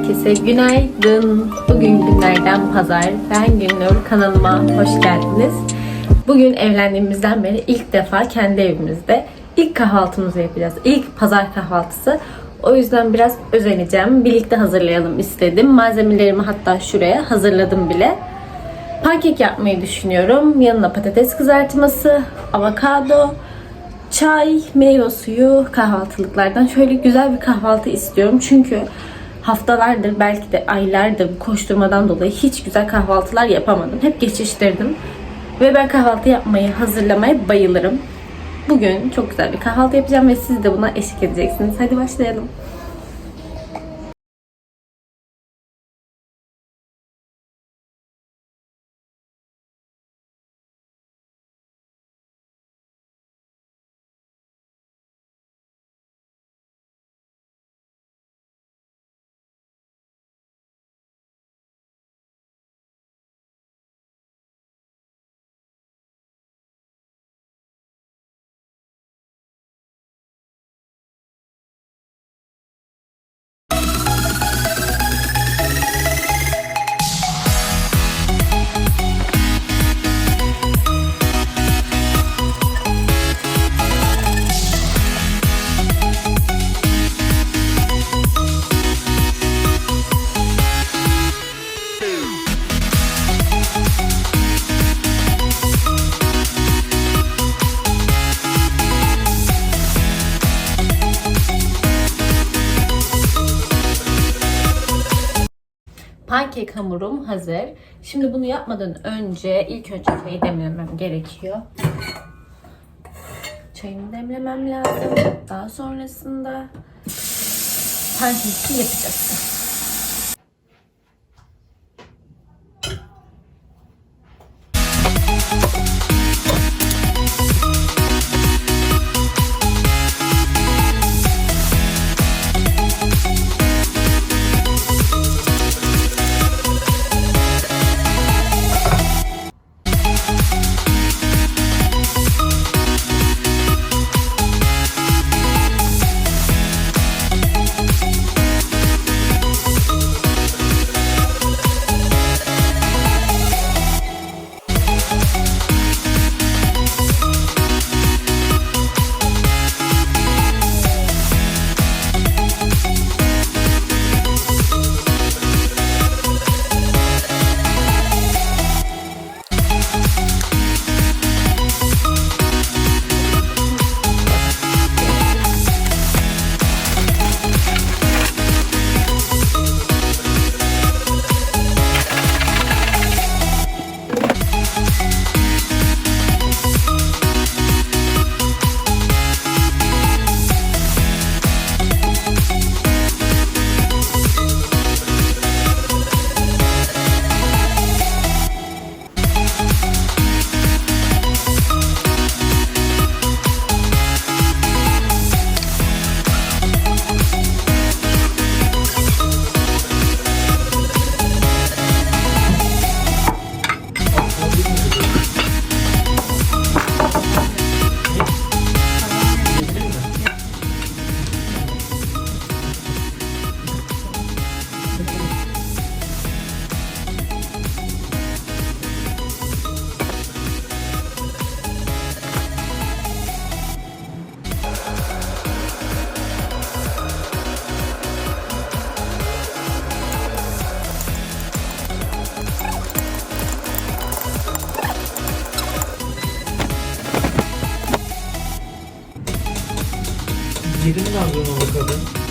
Herkese günaydın. Bugün günlerden pazar. Ben Günnur. Kanalıma hoş geldiniz. Bugün evlendiğimizden beri ilk defa kendi evimizde ilk kahvaltımızı yapacağız. İlk pazar kahvaltısı. O yüzden biraz özeneceğim. Birlikte hazırlayalım istedim. Malzemelerimi hatta şuraya hazırladım bile. Pankek yapmayı düşünüyorum. Yanına patates kızartması, avokado, çay, meyve suyu, kahvaltılıklardan şöyle güzel bir kahvaltı istiyorum. Çünkü haftalardır belki de aylardır koşturmadan dolayı hiç güzel kahvaltılar yapamadım. Hep geçiştirdim. Ve ben kahvaltı yapmayı, hazırlamaya bayılırım. Bugün çok güzel bir kahvaltı yapacağım ve siz de buna eşlik edeceksiniz. Hadi başlayalım. Pankek hamurum hazır. Şimdi bunu yapmadan önce ilk önce çayı demlemem gerekiyor. Çayımı demlemem lazım. Daha sonrasında pankeki yapacağız. Yedi mi lazım o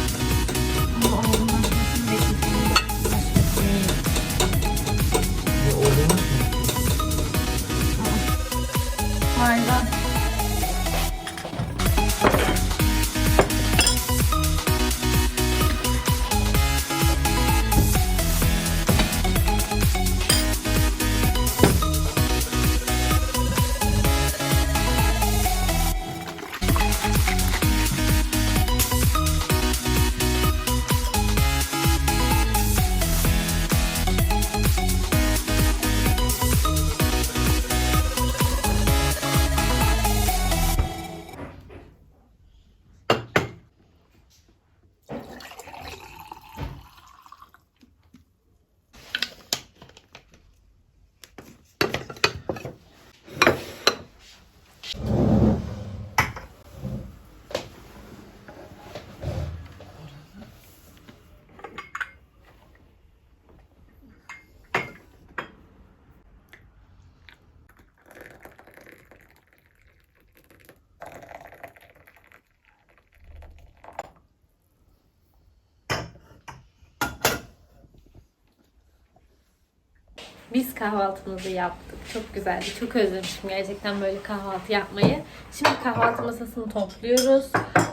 Biz kahvaltımızı yaptık. Çok güzeldi. Çok özlemişim gerçekten böyle kahvaltı yapmayı. Şimdi kahvaltı masasını topluyoruz.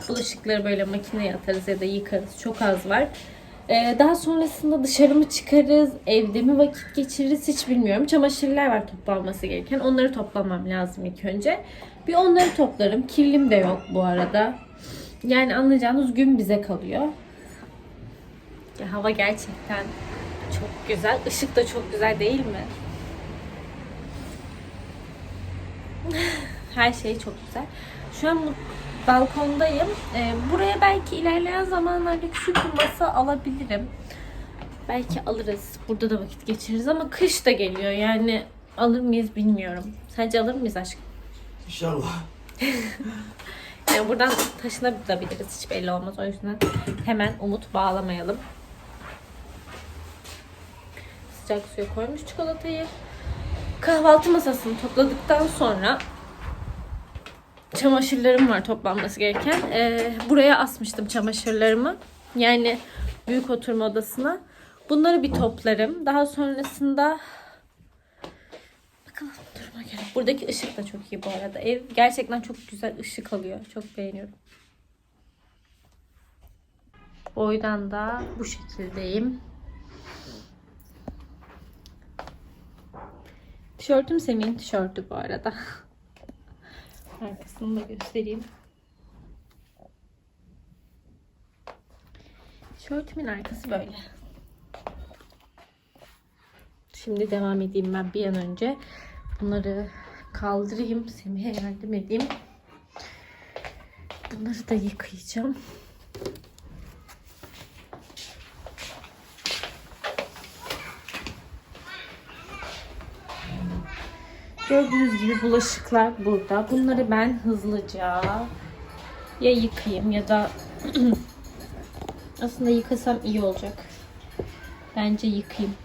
Bulaşıkları böyle makineye atarız ya da yıkarız. Çok az var. Ee, daha sonrasında dışarı mı çıkarız, evde mi vakit geçiririz hiç bilmiyorum. Çamaşırlar var toplanması gereken. Onları toplamam lazım ilk önce. Bir onları toplarım. Kirlim de yok bu arada. Yani anlayacağınız gün bize kalıyor. Ya hava gerçekten çok güzel. Işık da çok güzel değil mi? Her şey çok güzel. Şu an balkondayım. Ee, buraya belki ilerleyen zamanlarda küçük bir masa alabilirim. Belki alırız. Burada da vakit geçiririz ama kış da geliyor. Yani alır mıyız bilmiyorum. Sence alır mıyız aşkım? İnşallah. Yani buradan taşınabiliriz. Hiç belli olmaz. O yüzden hemen umut bağlamayalım. Sıcak suya koymuş çikolatayı. Kahvaltı masasını topladıktan sonra çamaşırlarım var toplanması gereken. Ee, buraya asmıştım çamaşırlarımı. Yani büyük oturma odasına. Bunları bir toplarım. Daha sonrasında Bakalım duruma göre. Buradaki ışık da çok iyi bu arada. Ev gerçekten çok güzel ışık alıyor. Çok beğeniyorum. Boydan da bu şekildeyim. Tişörtüm Semih'in tişörtü bu arada. Arkasını da göstereyim. Tişörtümün arkası böyle. Şimdi devam edeyim ben bir an önce. Bunları kaldırayım. Semih'e yardım edeyim. Bunları da yıkayacağım. Gördüğünüz gibi bulaşıklar burada. Bunları ben hızlıca ya yıkayayım ya da aslında yıkasam iyi olacak. Bence yıkayayım.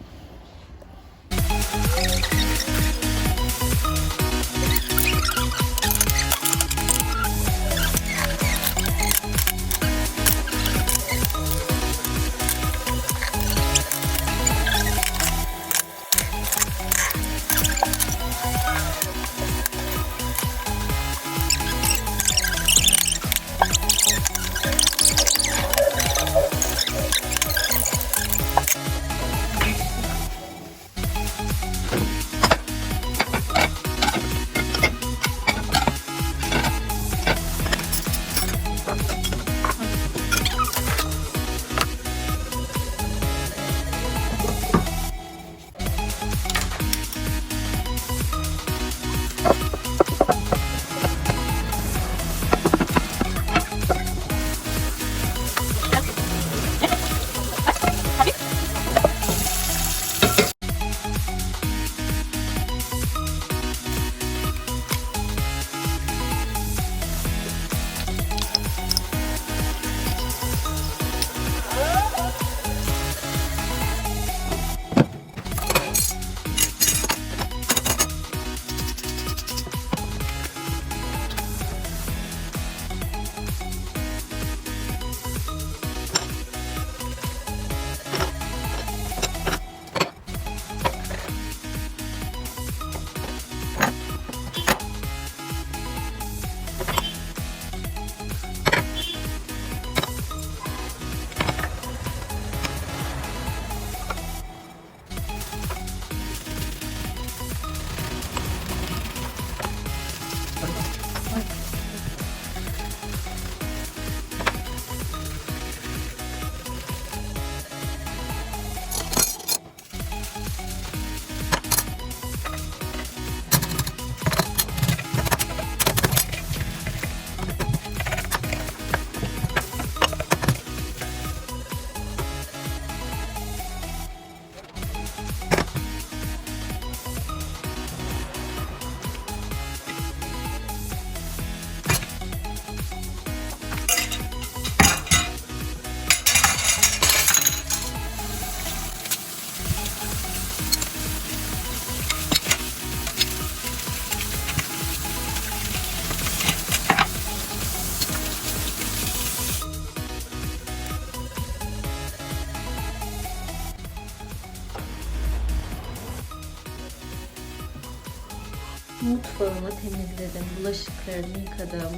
Bulaşıklarımı yıkadım.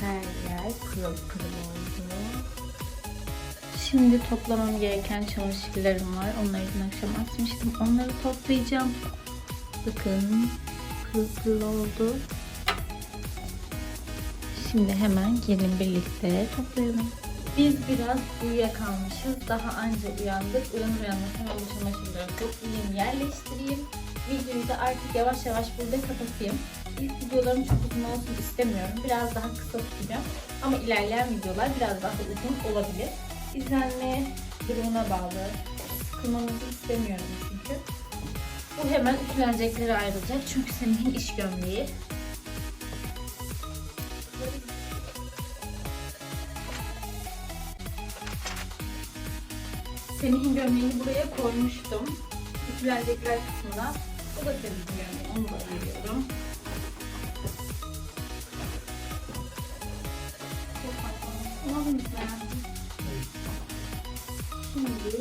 Her yer pırıl pırıl oldu. Şimdi toplamam gereken çamaşırlarım var. Onları dün akşam asmıştım. Onları toplayacağım. Bakın pırıl pırıl oldu. Şimdi hemen gelin birlikte toplayalım. Biz biraz uyuyakalmışız. Daha anca uyandık. Uyanır uyanmaz hemen bu çamaşırları toplayayım, yerleştireyim. Videoyu da artık yavaş yavaş burada kapatayım. İlk videolarım çok uzun olsun istemiyorum. Biraz daha kısa tutacağım. Ama ilerleyen videolar biraz daha uzun olabilir. İzlenme durumuna bağlı. Sıkılmamızı istemiyorum çünkü. Bu hemen ütülenecekleri ayrılacak. Çünkü senin iş gömleği. Semih'in gömleğini buraya koymuştum. Ütülenecekler kısmına. O da Semih'in gömleği. Onu da ayırıyorum. Alalım mı sen? Şimdi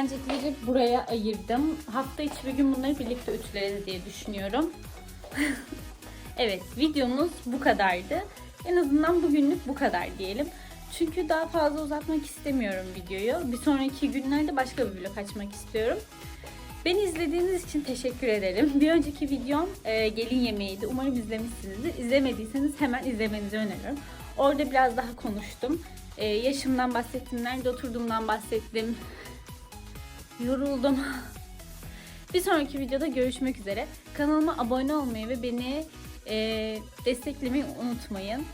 Ütülenecekleri buraya ayırdım. Hafta içi bir gün bunları birlikte ütüleriz diye düşünüyorum. evet videomuz bu kadardı. En azından bugünlük bu kadar diyelim. Çünkü daha fazla uzatmak istemiyorum videoyu. Bir sonraki günlerde başka bir vlog açmak istiyorum. Beni izlediğiniz için teşekkür ederim. Bir önceki videom e, gelin yemeğiydi. Umarım izlemişsinizdir. İzlemediyseniz hemen izlemenizi öneriyorum. Orada biraz daha konuştum. E, yaşımdan bahsettim, nerede oturduğumdan bahsettim. Yoruldum. Bir sonraki videoda görüşmek üzere. Kanalıma abone olmayı ve beni e, desteklemeyi unutmayın.